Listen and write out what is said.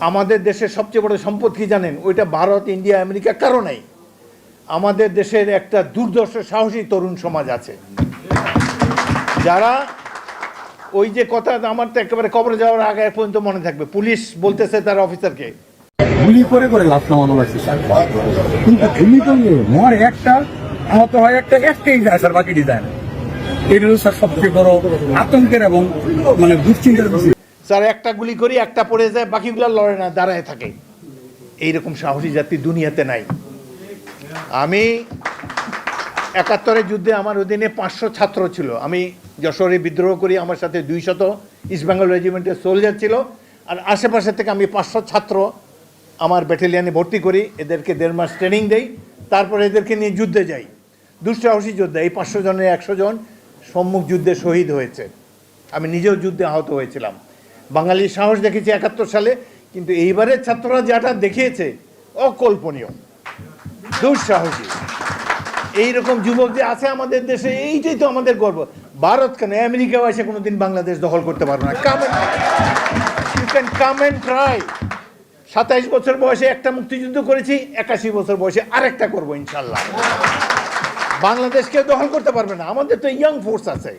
আমাদের দেশের সবচেয়ে বড় সম্পদ কি জানেন? ওইটা ভারত, ইন্ডিয়া, আমেরিকা কারও নাই। আমাদের দেশের একটা দুর্দর্শ সাহসী তরুণ সমাজ আছে। যারা ওই যে কথা, আমার তো একেবারে কবরে যাওয়ার আগে পর্যন্ত মনে থাকবে। পুলিশ বলতেছে তার অফিসারকে। গুলি করে করে লাশ নামানো লাগছে কিন্তু গুলি করলে মর একটা, আহত হয় একটা, একটাই যায়, স্যার বাকি ডিজাইন এটা স্যার, সবচেয়ে বড় আতঙ্কের এবং মানে দুশ্চিন্তার বিষয়। স্যার, একটা গুলি করি, একটা পড়ে যায়, বাকিগুলো লড়ে না, দাঁড়ায় থাকে। এইরকম সাহসী জাতি দুনিয়াতে নাই। আমি একাত্তরের যুদ্ধে আমার অধীনে পাঁচশো ছাত্র ছিল। আমি যশোরে বিদ্রোহ করি, আমার সাথে দুইশত ইস্টবেঙ্গল রেজিমেন্টের সোলজার ছিল। আর আশেপাশে থেকে আমি পাঁচশো ছাত্র আমার ব্যাটালিয়ানে ভর্তি করি, এদেরকে দেড় মাস ট্রেনিং দেই, তারপরে এদেরকে নিয়ে যুদ্ধে যাই। দুঃসাহসী যোদ্ধা, এই পাঁচশো জনের একশো জন সম্মুখ যুদ্ধে শহীদ হয়েছে। আমি নিজেও যুদ্ধে আহত হয়েছিলাম। বাঙালির সাহস দেখেছি একাত্তর সালে, কিন্তু এইবারের ছাত্ররা যেটা দেখিয়েছে, অকল্পনীয়, দুঃসাহসী। এইরকম যুবক যে আছে আমাদের দেশে, এইটাই তো আমাদের গর্ব। ভারত কেন? আমেরিকাও এসে কোনোদিন বাংলাদেশ দখল করতে পারবে না। Come you can come and try সাতাইশ বছর বয়সে একটা মুক্তিযুদ্ধ করেছি, একাশি বছর বয়সে আরেকটা করব ইনশাল্লাহ। বাংলাদেশ কেউ দখল করতে পারবে না। আমাদের তো ইয়াং ফোর্স আছে।